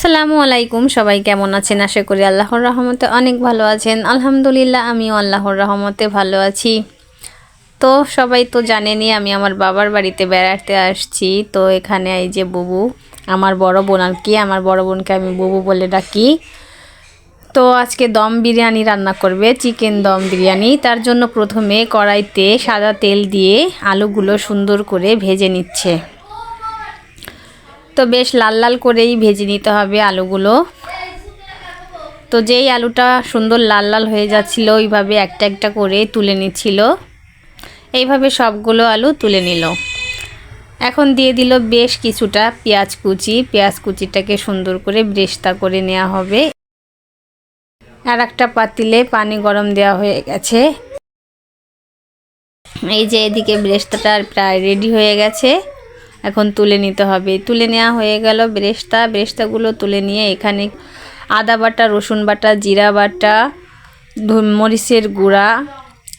আসসালামু আলাইকুম, সবাই কেমন আছেন? আশা করি আল্লাহর রহমতে অনেক ভালো আছেন। আলহামদুলিল্লাহ, আমিও আল্লাহর রহমতে ভালো আছি। তো সবাই তো জানেনি আমি আমার বাবার বাড়িতে বেড়াতে আসছি। তো এখানে এই যে বুবু, আমার বড় বোন আর কি, আমার বড় বোনকে আমি বুবু বলে ডাকি। তো আজকে দম বিরিয়ানি রান্না করবে, চিকেন দম বিরিয়ানি। তার জন্য প্রথমে কড়াইতে সাদা তেল দিয়ে আলুগুলো সুন্দর করে ভেজে নিচ্ছে। তো বেশ লাল লাল করেই ভেজে নিতে হবে আলুগুলো। তো যেই আলুটা সুন্দর লাল লাল হয়ে যাচ্ছিল, ওইভাবে একটা একটা করে তুলে নিচ্ছিল। এইভাবে সবগুলো আলু তুলে নিল। এখন দিয়ে দিল বেশ কিছুটা পেঁয়াজ কুচি। পেঁয়াজ কুচিটাকে সুন্দর করে ব্রেস্তা করে নেওয়া হবে। আর একটা পাতিলে পানি গরম দেওয়া হয়ে গেছে। এই যে এদিকে ব্রেস্তাটা প্রায় রেডি হয়ে গেছে। এখন তুলে নিতে হবে। তুলে নেওয়া হয়ে গেল ব্রেস্তা। ব্রেস্তাগুলো তুলে নিয়ে এখানে আদা বাটা, রসুন বাটা, জিরা বাটা মরিচের গুঁড়া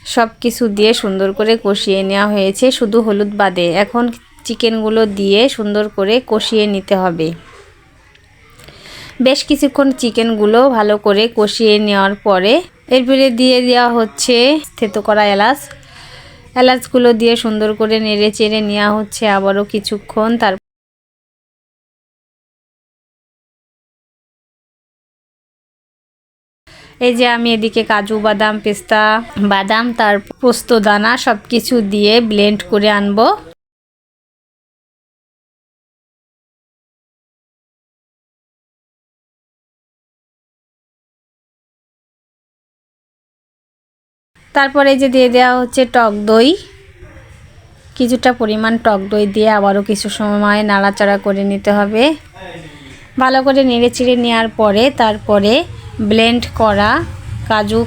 সব কিছু দিয়ে সুন্দর করে কষিয়ে নেওয়া হয়েছে শুধু হলুদ বাদে। এখন চিকেনগুলো দিয়ে সুন্দর করে কষিয়ে নিতে হবে। বেশ কিছুক্ষণ চিকেনগুলো ভালো করে কষিয়ে নেওয়ার পরে এরপরে দিয়ে দেওয়া হচ্ছে থেতো করা এলাচ। এলাচগুলো দিয়ে সুন্দর করে নেড়ে চেড়ে নেওয়া হচ্ছে আবারও কিছুক্ষণ, তার এই যে আমি এদিকে কাজু, বাদাম, পেস্তা, বাদাম, তার পোস্ত, দানা সব কিছু দিয়ে ব্লেন্ড করে আনব। তারপরে যে দিয়ে দেওয়া হচ্ছে টক দই। কিছুটা পরিমাণ টক দই দিয়ে আবারও কিছু সময় নাড়াচাড়া করে নিতে হবে। ভালো করে নেড়ে চিড়ে নেওয়ার পরে তারপরে ব্লেন্ড করা কাজু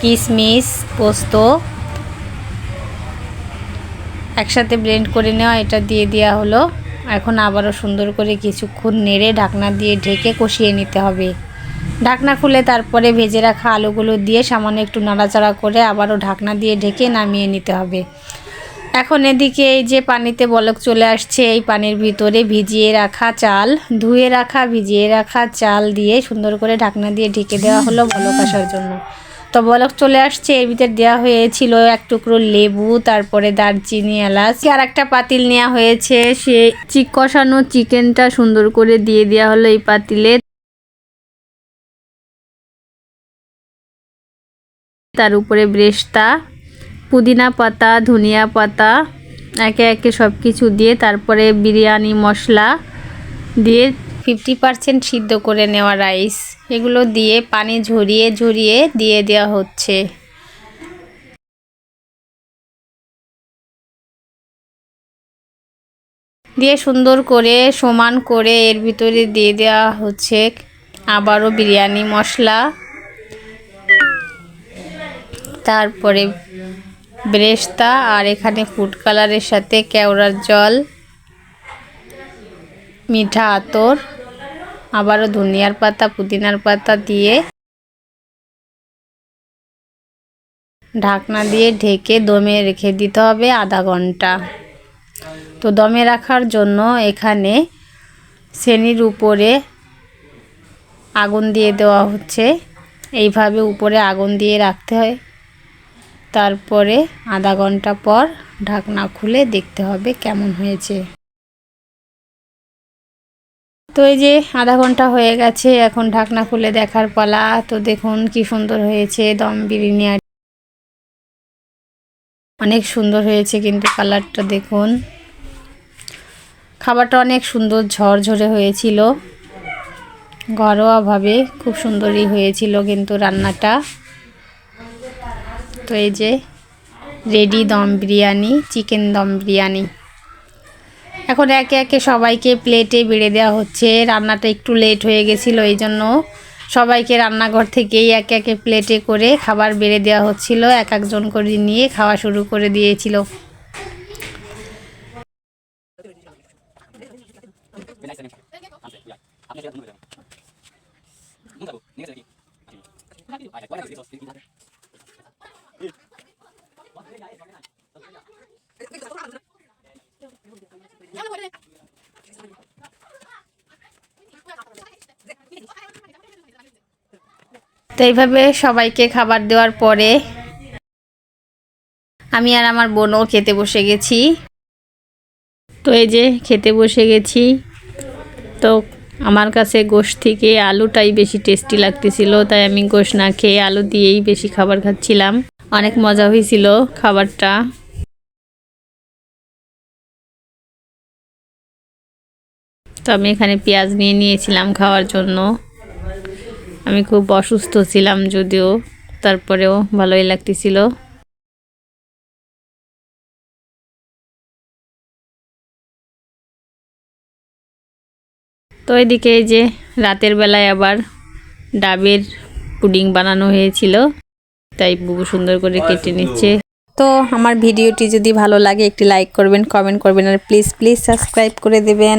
কিশমিশ, পোস্ত একসাথে ব্লেন্ড করে নেওয়া, এটা দিয়ে দেওয়া হলো। এখন আবারও সুন্দর করে কিছুক্ষণ নেড়ে ঢাকনা দিয়ে ঢেকে কষিয়ে নিতে হবে। ঢাকনা খুলে তারপরে ভেজে রাখা আলুগুলো দিয়ে সামান্য একটু নাড়াচাড়া করে আবারও ঢাকনা দিয়ে ঢেকে নামিয়ে নিতে হবে। এখন এদিকে এই যে পানিতে বলক চলে আসছে, এই পানির ভিতরে ভিজিয়ে রাখা চাল, ধুয়ে রাখা, ভিজিয়ে রাখা চাল দিয়ে সুন্দর করে ঢাকনা দিয়ে ঢেকে দেওয়া হলো বলক আসার জন্য। তো বলক চলে আসছে, এর ভিতরে দেওয়া হয়েছিল এক টুকরো লেবু, তারপরে দারচিনি, এলাচ, আর একটা পাতিল নেওয়া হয়েছে। সে চিক কষানো চিকেনটা সুন্দর করে দিয়ে দেওয়া হলো এই পাতিলে। তার উপরে ব্রেস্তা, পুদিনা পাতা, ধনিয়া পাতা, একে একে সব কিছু দিয়ে তারপরে বিরিয়ানি মশলা দিয়ে ফিফটি পারসেন্ট সিদ্ধ করে নেওয়া রাইস এগুলো দিয়ে পানি ঝরিয়ে ঝরিয়ে দিয়ে দেওয়া হচ্ছে। দিয়ে সুন্দর করে সমান করে এর ভিতরে দিয়ে দেওয়া হচ্ছে আবারও বিরিয়ানি মশলা। তারপরে ব্রেস্তা আর এখানে ফুড কালারের সাথে কেওড়ার জল, মিঠা আতর, আবারও ধনিয়ার পাতা, পুদিনার পাতা দিয়ে ঢাকনা দিয়ে ঢেকে দমে রেখে দিতে হবে আধা ঘণ্টা। তো দমে রাখার জন্য এখানে শ্রেণির উপরে আগুন দিয়ে দেওয়া হচ্ছে। এইভাবে উপরে আগুন দিয়ে রাখতে হয়। তারপরে আধা ঘণ্টা পর ঢাকনা খুলে দেখতে হবে কেমন হয়েছে। তো এই যে আধা ঘণ্টা হয়ে গেছে, এখন ঢাকনা খুলে দেখার পালা। তো দেখুন কি সুন্দর হয়েছে, দম বিরিয়ানি আর অনেক সুন্দর হয়েছে কিন্তু কালারটা দেখুন। খাবারটা অনেক সুন্দর ঝরঝরে হয়েছিল। ঘরোয়াভাবে খুব সুন্দরই হয়েছিল কিন্তু রান্নাটা। হয়ে যায় যে রেডি দম বিরিয়ানি, চিকেন দম বিরিয়ানি। এখন একে একে সবাইকে প্লেটে বেড়ে দেওয়া হচ্ছে। রান্নাটা একটু লেট হয়ে গেছিল এই জন্য সবাইকে রান্নাঘর থেকেই একে একে প্লেটে করে খাবার বেড়ে দেওয়া হচ্ছিল। এক একজন করে নিয়ে খাওয়া শুরু করে দিয়েছিল। আপনি তো এইভাবে সবাইকে খাবার দেওয়ার পরে আমি আর আমার বোনও খেতে বসে গেছি। তো এই যে খেতে বসে গেছি। তো আমার কাছে গোশ থেকে আলুটাই বেশি টেস্টি লাগতেছিল, তাই আমি গোশ না খেয়ে আলু দিয়েই বেশি খাবার খাচ্ছিলাম। অনেক মজা হয়েছিল খাবারটা। তো আমি এখানে পেঁয়াজ নিয়ে নিয়েছিলাম খাওয়ার জন্য। আমি খুব অসুস্থ ছিলাম যদিও, তারপরেও ভালোই লাগতেছিল। তো এদিকে এই যে রাতের বেলায় আবার ডাবের পুডিং বানানো হয়েছিল, তাই বুবু সুন্দর করে কেটে নিচ্ছে। তো আমার ভিডিওটি যদি ভালো লাগে একটি লাইক করবেন, কমেন্ট করবেন, আর প্লিজ প্লিজ সাবস্ক্রাইব করে দেবেন।